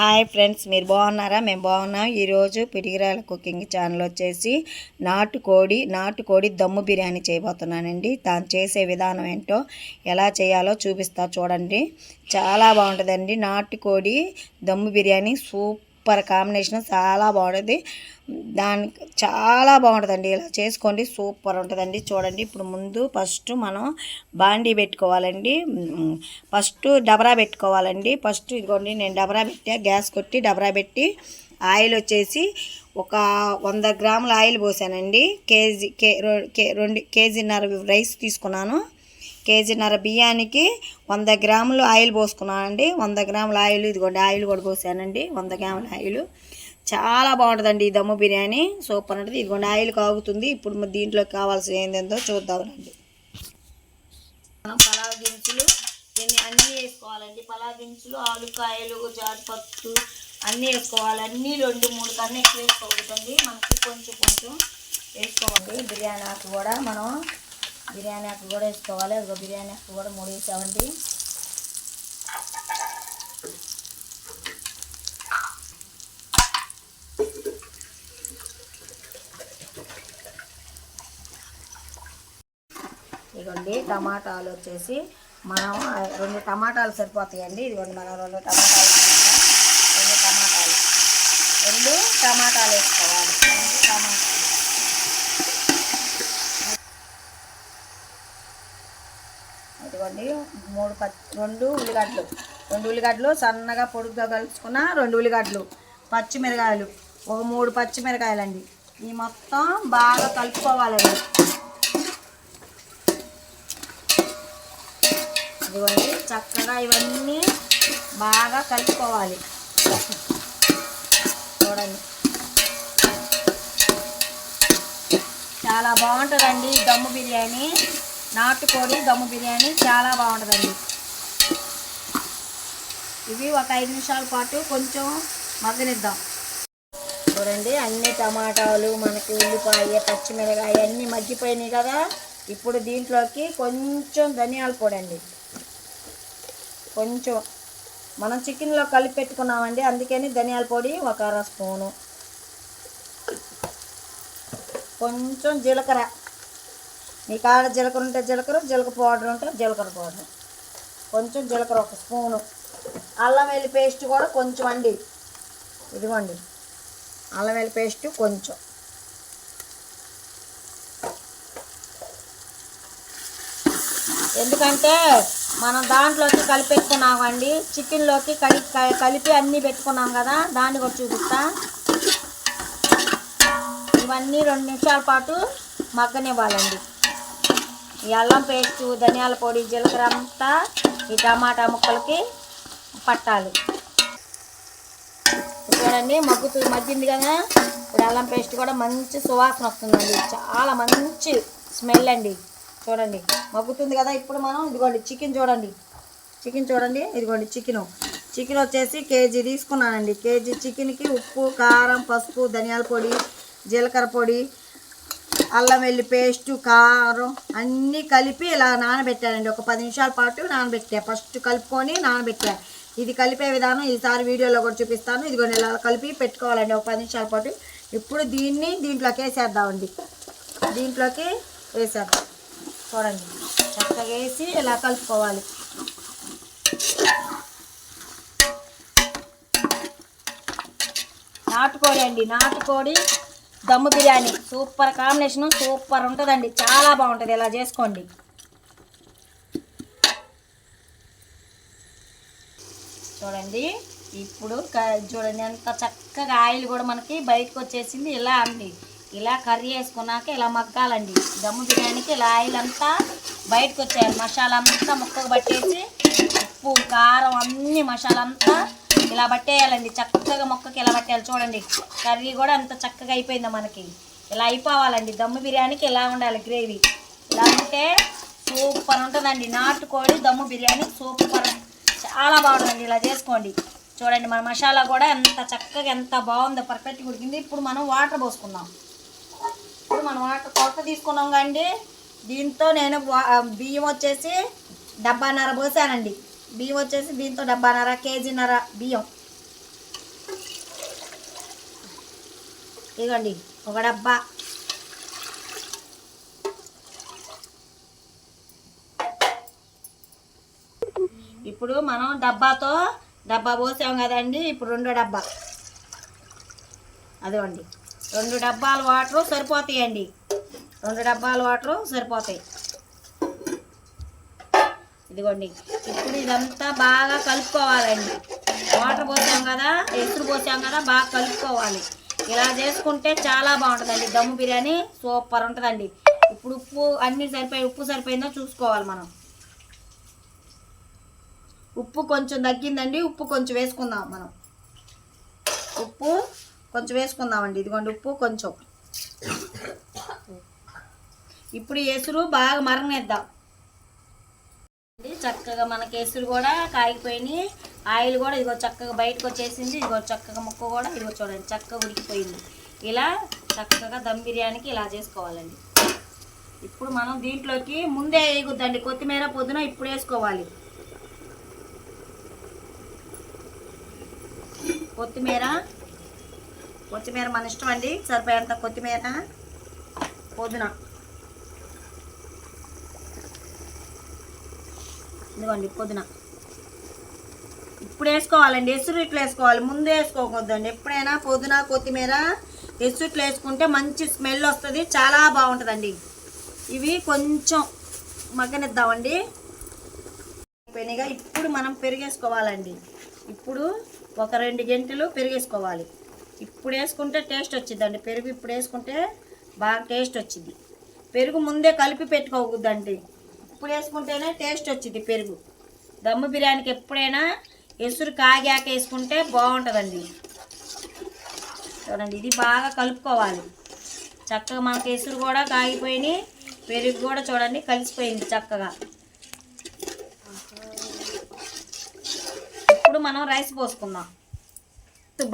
Hi friends మీరు బాగున్నారా? మేము బాగున్నాం. ఈరోజు పిడిగిరాల కుకింగ్ ఛానల్ వచ్చేసి నాటుకోడి నాటుకోడి దమ్ము బిర్యానీ చేయబోతున్నానండి. తాను చేసే విధానం ఏంటో ఎలా చేయాలో చూపిస్తా చూడండి. చాలా బాగుంటుందండి నాటుకోడి దమ్ము బిర్యానీ. సూప్ సూపర్ కాంబినేషన్ చాలా బాగుంటుంది. దానికి చాలా బాగుంటుందండి. ఇలా చేసుకోండి సూపర్ ఉంటుందండి. చూడండి ఇప్పుడు ముందు ఫస్ట్ మనం బాండీ పెట్టుకోవాలండి. ఫస్ట్ డబరా పెట్టుకోవాలండి. ఫస్ట్ ఇదిగోండి నేను డబరా పెట్టా గ్యాస్ కొట్టి డబరా పెట్టి ఆయిల్ వచ్చేసి ఒక వంద గ్రాముల ఆయిల్ పోసానండి. కేజీ కే కే- రెండు కేజీన్నర రైస్ తీసుకున్నాను. కేజీన్నర బియ్యానికి వంద గ్రాములు ఆయిల్ పోసుకున్నానండి. వంద గ్రాముల ఆయిల్ ఇదిగోండి ఆయిల్ కూడా పోసానండి. వంద గ్రాముల ఆయిల్. చాలా బాగుంటుందండి ఈ దమ్ము బిర్యానీ. సూపర్ ఉంటుంది. ఇదిగోండి ఆయిల్ కాగుతుంది. ఇప్పుడు మరి దీంట్లోకి కావాల్సిన ఏందేందో చూద్దామండి మనం పలావ్ దినుసులు దీన్ని అన్నీ వేసుకోవాలండి. పలావ్ దినుసులు ఆలుకాయలు జాజిపత్తు అన్నీ వేసుకోవాలి. అన్నీ రెండు మూడు కన్నా ఎక్కువ వేసుకోకూడదండి. మనకి కొంచెం కొంచెం వేసుకోవాలి బిర్యానీ ఆకు కూడా. మనం బిర్యానీ ఆకు కూడా వేసుకోవాలి. అదిగో బిర్యానీ ఆకు కూడా మూడు వేసామండి. ఇదిగోండి టమాటాలు వచ్చేసి మనం రెండు టమాటాలు సరిపోతాయండి. ఇదిగోండి మనం రెండు టమాటాలు రెండు టమాటాలు. రెండు టమాటాలు వేసుకోవాలి రెండు టమాటాలు అండి మూడు పచ్చి రెండు ఉల్లిగడ్డలు. రెండు ఉల్లిగడ్డలు సన్నగా పొడుగ్గా కలుసుకున్న రెండు ఉల్లిగడ్డలు పచ్చిమిరకాయలు. ఒక మూడు పచ్చిమిరకాయలండి. ఈ మొత్తం బాగా కలుపుకోవాలండి. ఇదిగోండి చక్కగా ఇవన్నీ బాగా కలుపుకోవాలి. చూడండి. చాలా బాగుంటుందండి దమ్ము బిర్యానీ. నాటుకోడి దమ్ము బిర్యానీ చాలా బాగుంటుందండి. ఇవి ఒక ఐదు నిమిషాల పాటు కొంచెం మగ్గనిద్దాం. చూడండి అన్ని టమాటాలు మనకి ఉల్లిపాయ పచ్చిమిరకాయ అన్నీ మగ్గిపోయినాయి కదా. ఇప్పుడు దీంట్లోకి కొంచెం ధనియాల పొడి అండి. కొంచెం మనం చికెన్లో కలిపి పెట్టుకున్నామండి అందుకని ధనియాల పొడి ఒక అర స్పూను. కొంచెం జీలకర్ర. మీ కాడ జీలకర్ర ఉంటే జీలకర్ర జీలకర్ర పౌడర్ ఉంటే జీలకర్ర పౌడర్. కొంచెం జీలకర్ర ఒక స్పూను. అల్లం వెల్లి పేస్ట్ కూడా కొంచెం అండి. ఇదిగోండి. అల్లం వెల్లి పేస్ట్ కొంచెం. ఎందుకంటే మనం దాంట్లోకి కలిపెట్టుకున్నామండి. చికెన్లోకి కలి కలిపి అన్నీ పెట్టుకున్నాం కదా దాన్ని కూడా చూపిస్తా. ఇవన్నీ రెండు నిమిషాల పాటు మగ్గనివ్వాలండి. ఈ అల్లం పేస్టు ధనియాల పొడి జీలకర్ర అంతా ఈ టమాటా ముక్కలకి పట్టాలి. చూడండి మగ్గుతూ మగ్గింది కదా? ఇప్పుడు అల్లం పేస్ట్ కూడా మంచి సువాసన వస్తుందండి. చాలా మంచి స్మెల్ అండి. చూడండి మగ్గుతుంది కదా? ఇప్పుడు మనం ఇదిగోండి చికెన్ చూడండి. చికెన్ చూడండి ఇదిగోండి చికెన్. చికెన్ వచ్చేసి కేజీ తీసుకున్నానండి. కేజీ చికెన్కి ఉప్పు కారం పసుపు ధనియాల పొడి జీలకర్ర పొడి అల్లం వెల్లి పేస్టు కారం అన్నీ కలిపి ఇలా నానబెట్టానండి. ఒక పది నిమిషాల పాటు నానబెట్టా. ఫస్ట్ కలుపుకొని నానబెట్టా. ఇది కలిపే విధానం ఈసారి వీడియోలో కూడా చూపిస్తాను. ఇదిగోండి ఇలా కలిపి పెట్టుకోవాలండి. ఒక పది నిమిషాల పాటు ఇప్పుడు దీన్ని దీంట్లోకి వేసేద్దామండి. దీంట్లోకి వేసేద్దాం. చూడండి చక్కగా వేసి ఇలా కలుపుకోవాలి. నాటుకోడి అండి నాటుకోడి దమ్ము బిర్యానీ. సూపర్ కాంబినేషన్ సూపర్ ఉంటుందండి. చాలా బాగుంటుంది. ఇలా చేసుకోండి. చూడండి. ఇప్పుడు క- చూడండి. ఎంత చక్కగా ఆయిల్ కూడా మనకి బయటకు వచ్చేసింది. ఇలా అండి. ఇలా కర్రీ వేసుకున్నాక ఇలా మగ్గాలండి. దమ్ము బిర్యానీకి ఇలా ఆయిల్ అంతా బయటకు వచ్చేయాలి. మసాలా అంతా ముక్కకు పట్టేసి ఉప్పు కారం అన్ని మసాలా అంతా ఇలా పట్టేయాలండి చక్కగా మొక్కకి ఇలా పట్టేయాలి చూడండి. కర్రీ కూడా అంత చక్కగా అయిపోయింది మనకి. ఇలా అయిపోవాలండి. దమ్ము బిర్యానీకి ఇలా ఉండాలి గ్రేవీ? ఇలా ఉంటే సూపర్ ఉంటుందండి. నాటుకోడి దమ్ము బిర్యానీ సూపర్. చాలా బాగుంటుందండి ఇలా చేసుకోండి. చూడండి మన మసాలా కూడా ఎంత చక్కగా ఎంత బాగుందో పర్ఫెక్ట్గా ఉడికింది. ఇప్పుడు మనం వాటర్ పోసుకుందాం. ఇప్పుడు మనం వాటర్ కొత్త తీసుకున్నాం కండి దీంతో నేను వా- బియ్యం వచ్చేసి డబ్బాన్నర పోసానండి. బియ్యం వచ్చేసి దీంతో డబ్బానర కేజీన్నర బియ్యం. ఇదిగోండి ఒక డబ్బా. ఇప్పుడు మనం డబ్బాతో డబ్బా పోసాం కదండి ఇప్పుడు రెండు డబ్బా. అదిగోండి రెండు డబ్బాల వాటరు సరిపోతాయండి. రెండు డబ్బాల వాటరు సరిపోతాయి. ఇదిగోండి. ఇప్పుడు ఇదంతా బాగా కలుపుకోవాలండి. వాటర్ పోసాం కదా ఎసురు పోసాం కదా బాగా కలుపుకోవాలి. ఇలా చేసుకుంటే చాలా బాగుంటుందండి. దమ్ము బిర్యానీ సూపర్ ఉంటుందండి. ఇప్పుడు ఉప్పు అన్నీ సరిపోయి ఉప్పు సరిపోయిందో చూసుకోవాలి మనం. ఉప్పు కొంచెం తగ్గిందండి. ఉప్పు కొంచెం వేసుకుందాం మనం. ఉప్పు కొంచెం వేసుకుందామండి. ఇదిగోండి ఉప్పు కొంచెం. ఇప్పుడు ఈ ఎసురు బాగా మరగనిద్దాం. చక్కగా మన కేసులు కూడా కాగిపోయినాయి. ఆయిల్ కూడా ఇదిగో చక్కగా బయటకు వచ్చేసింది. ఇదిగో చక్కగా ముక్క కూడా ఇదిగో చూడండి చక్కగా ఉడికిపోయింది. ఇలా చక్కగా దమ్ బిర్యానీకి ఇలా చేసుకోవాలండి. ఇప్పుడు మనం దీంట్లోకి ముందే వేయకూడదండి కొత్తిమీర పొద్దున ఇప్పుడు వేసుకోవాలి. కొత్తిమీర. కొత్తిమీర మన ఇష్టం అండి. సరిపోయేంత కొత్తిమీర పొద్దున. ఇదిగోండి పుదీనా. ఇప్పుడు వేసుకోవాలండి ఎసురు ఇట్లా వేసుకోవాలి. ముందే వేసుకోకూడదండి. ఎప్పుడైనా పుదీనా కొత్తిమీర ఎసురు ఇట్లా వేసుకుంటే మంచి స్మెల్ వస్తుంది చాలా బాగుంటుందండి. ఇవి కొంచెం మగ్గనిద్దామండి. పెనిగా ఇప్పుడు మనం పెరిగేసుకోవాలండి. ఇప్పుడు ఒక రెండు గంటలు పెరిగేసుకోవాలి. ఇప్పుడు వేసుకుంటే టేస్ట్ వచ్చిందండి. పెరుగు ఇప్పుడు వేసుకుంటే బాగా టేస్ట్ వచ్చింది. పెరుగు ముందే కలిపి పెట్టుకోకూడదండి. ఇప్పుడు వేసుకుంటేనే టేస్ట్ వచ్చింది పెరుగు. దమ్ము బిర్యానీకి ఎప్పుడైనా ఎసురు కాగాక వేసుకుంటే బాగుంటుందండి. చూడండి ఇది బాగా కలుపుకోవాలి. చక్కగా మనకి ఎసురు కూడా కాగిపోయినాయి పెరుగు కూడా చూడండి కలిసిపోయింది చక్కగా. ఇప్పుడు మనం రైస్ పోసుకుందాం.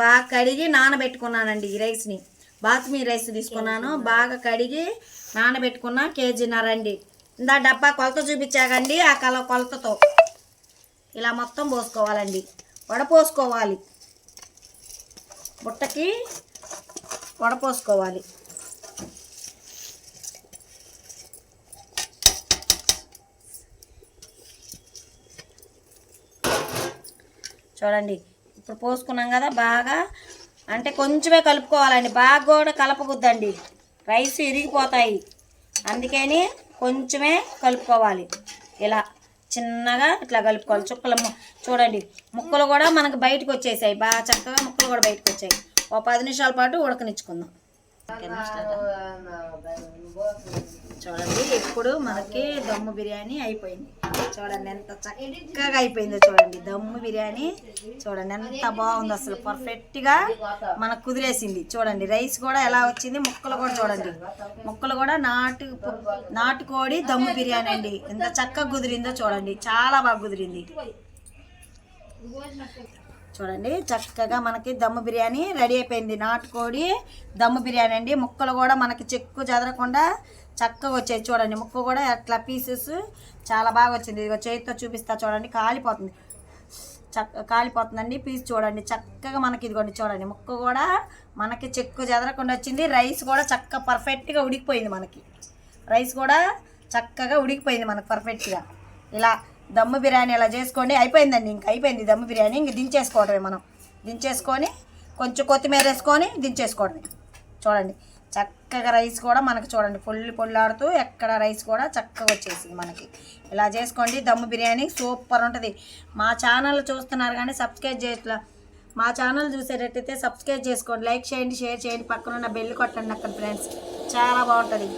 బాగా కడిగి నానబెట్టుకున్నానండి ఈ రైస్ని. బాత్మీ రైస్ తీసుకున్నాను. బాగా కడిగి నానబెట్టుకున్నా కేజీన్నర అండి. ఇందా డబ్బా కొలత చూపించాకండి ఆ కల కొలతతో. ఇలా మొత్తం పోసుకోవాలండి. వడపోసుకోవాలి బుట్టకి వడపోసుకోవాలి చూడండి ఇప్పుడు పోసుకున్నాం కదా బాగా. అంటే కొంచెమే కలుపుకోవాలండి. బాగా కూడా కలపకూద్దండి రైస్ ఇరిగిపోతాయి. అందుకని కొంచెమే కలుపుకోవాలి. ఇలా చిన్నగా ఇట్లా కలుపుకోవాలి. చుక్కలు చూడండి. ముక్కలు కూడా మనకు బయటకు వచ్చేసాయి. బాగా చక్కగా ముక్కలు కూడా బయటకు వచ్చాయి. ఒక పది నిమిషాల పాటు ఉడకనిచ్చుకుందాం. చూడండి ఇప్పుడు మనకి దమ్ము బిర్యానీ అయిపోయింది. చూడండి ఎంత చక్కగా అయిపోయిందో చూడండి. దమ్ము బిర్యానీ. చూడండి ఎంత బాగుంది అసలు పర్ఫెక్ట్గా మనకు కుదిరేసింది. చూడండి రైస్ కూడా ఎలా వచ్చింది? ముక్కలు కూడా చూడండి. ముక్కలు కూడా నాటు నాటుకోడి దమ్ము బిర్యానీ అండి. ఎంత చక్కగా కుదిరిందో చూడండి. చాలా బాగా కుదిరింది. చూడండి చక్కగా మనకి దమ్ము బిర్యానీ రెడీ అయిపోయింది. నాటుకోడి దమ్ము బిర్యానీ అండి. ముక్కలు కూడా మనకి చెక్కు చెదరకుండా చక్కగా వచ్చాయి చూడండి. ముక్క కూడా అట్లా పీసెస్ చాలా బాగా వచ్చింది. ఇదిగో చేతితో చూపిస్తా చూడండి. కాలిపోతుంది. చక్క కాలిపోతుందండి. పీస్ చూడండి. చక్కగా మనకి ఇదిగోండి చూడండి. ముక్క కూడా మనకి చెక్కు చెదరకుండా వచ్చింది. రైస్ కూడా చక్క పర్ఫెక్ట్గా ఉడికిపోయింది మనకి. రైస్ కూడా చక్కగా ఉడికిపోయింది మనకు పర్ఫెక్ట్గా. ఇలా దమ్ము బిర్యానీ ఇలా చేసుకోండి. అయిపోయిందండి ఇంక. అయిపోయింది దమ్ము బిర్యానీ. ఇంక దించేసుకోవడమే మనం. దించేసుకొని కొంచెం కొత్తిమీర వేసుకొని దించేసుకోవడమే. చూడండి. చక్కగా రైస్ కూడా మనకి చూడండి. పొల్లి పొల్లాడుతూ ఎక్కడ రైస్ కూడా చక్కగా వచ్చేసింది మనకి. ఇలా చేసుకోండి. దమ్ము బిర్యానీ సూపర్ ఉంటుంది. మా ఛానల్ చూస్తున్నారు కానీ సబ్స్క్రైబ్ చేయట్లా మా ఛానల్ చూసేటట్టయితే సబ్స్క్రైబ్ చేసుకోండి. లైక్ చేయండి షేర్ చేయండి. పక్కన ఉన్న బెల్ కొట్టండి అక్కడ ఫ్రెండ్స్. చాలా బాగుంటుంది.